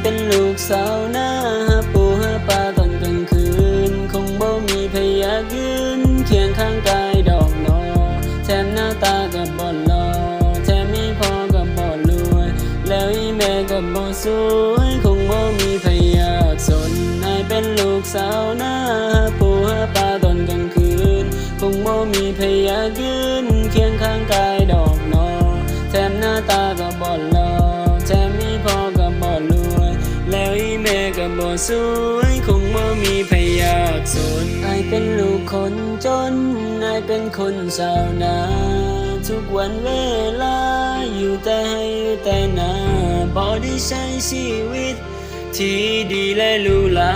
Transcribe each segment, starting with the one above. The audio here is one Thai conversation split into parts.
เป็นลูกสาวหน้าหาปูหาปลาตอนกลางคืน คงบ่มีพยากยืนเคียงข้างกายดอกนอแถมหน้าตากับบ่หล่อแถมมีพ่อกับบ่รวย แล้วอีแม่กับบ่สวยคงบ่มีพยากสนนายเป็นลูกสาวหน้าหาปูหาปลาตอนกลางคืน คงบ่มีพยากยืนเคียงข้างกายดอกนอแถมหน้าตากับบ่หล่อ ก็บ่สวยคงบ่มีพยากสนนายเป็นลูกคนจนนายเป็นคนสาวนาทุกวันเวลาอยู่แต่ให้อยู่แต่นาบ่ได้ใช้ชีวิต ที่ดีและหรูหรา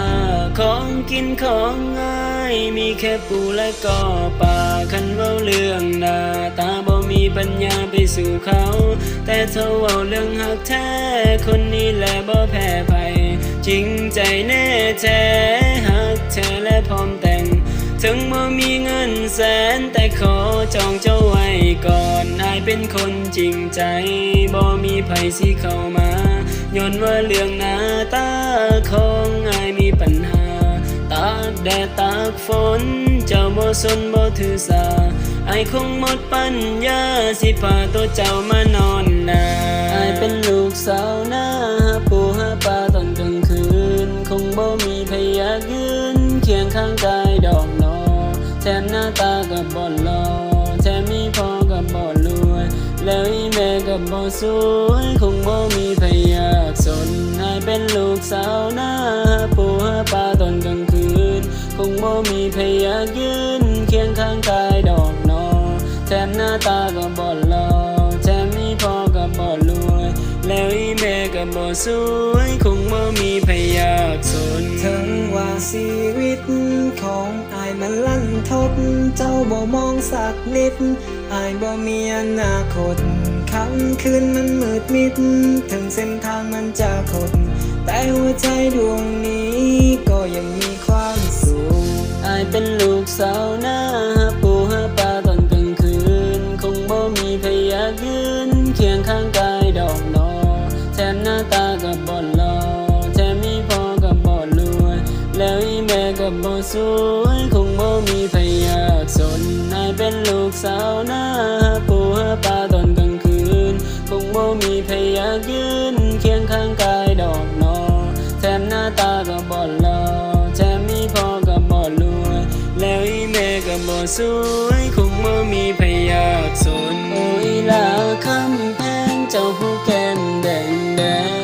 ของกินของง่ายมีแค่ปูและก็ปลาคันเว้าเรื่องหน้าตาบ่มีปัญญาไปสู่เขา แต่เธอเว้าเรื่องหักแท้คนนี้แหละบ่แพ้ จริงใจแน่แท้หักเธอและพร้อมแต่ง ถึงบ่มีเงินแสนแต่ขอจองเจ้าไว้ก่อนอายเป็นคนจริงใจบ่มีไผสิเข้ามาย้อนว่าเรื่องหน้าตาของอายมีปัญหา ตากแดดตากฝน เจ้าบ่สนบ่ถือสาอายคงหมดปัญญาสิพาตัวเจ้ามานอนนาอายเป็นลูกสาวนา เคียงข้างกายดอกนอแถมหน้าตากับบ่หลอแถมมีพ่อกับบ่รวย แล้วอีแม่กับบ่สวยคงบ่มีพยากสนนายเป็นลูกสาวหน้าหาปูหาปลาตอนกลางคืน คงบ่มีพยากยืนเคียงข้างกายดอกนอแถมหน้าตากับบ่หลอแถมมีพ่อกับบ่รวย แล้วอีแม่กับบ่สวยคงบ่มีพยากสน ว่าชีวิตของอายมันลั่นทด เจ้าบ่มองสักนิดอายบ่มีอนาคตค่ำคืนมันมืดมิด ถึงเส้นทางมันจะคด แต่หัวใจดวงนี้ก็ยังมีความสุขอายเป็นลูกสาวหนาหาปูหาปลาตอนกลางคืน คงบ่มีพยากยืนเคียงข้างกา กับบ่สวยคงบ่มีพยากสนอายเป็นลูกสาวหนาหาปูหาปลาตอนกลางคืน คงบ่มีพยากยืนเคียงข้างกายดอกนอแถมหน้าตากับบ่หล่อแถมมีพ่อกับบ่รวยแล้วอีแม่ก็บ่สวยคงบ่มีพยากสนโอ้ยลาคำแพงเจ้าผู้แก้มแดงแดง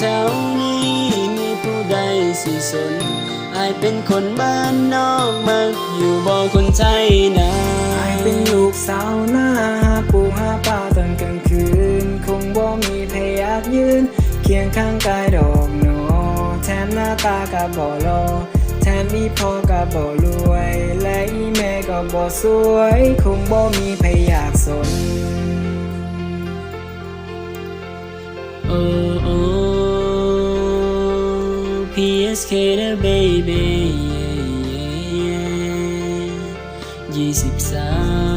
แถวนี้มีผู้ใดสิสนอายเป็นคนบ้านนอกมักอยู่บ่คนใจนาอายเป็นลูกสาวหน้าหาปูหาปลาตอนกลางคืน คงบ่มีพยากยืน เคียงข้างกายดอกหนอแถมหน้าตากับบ่รอแถมมีพ่อกับบ่รวย และอีแม่ก็บ่สวย คงบ่มีพยากสน PSK นะ baby ยี่สิบสาม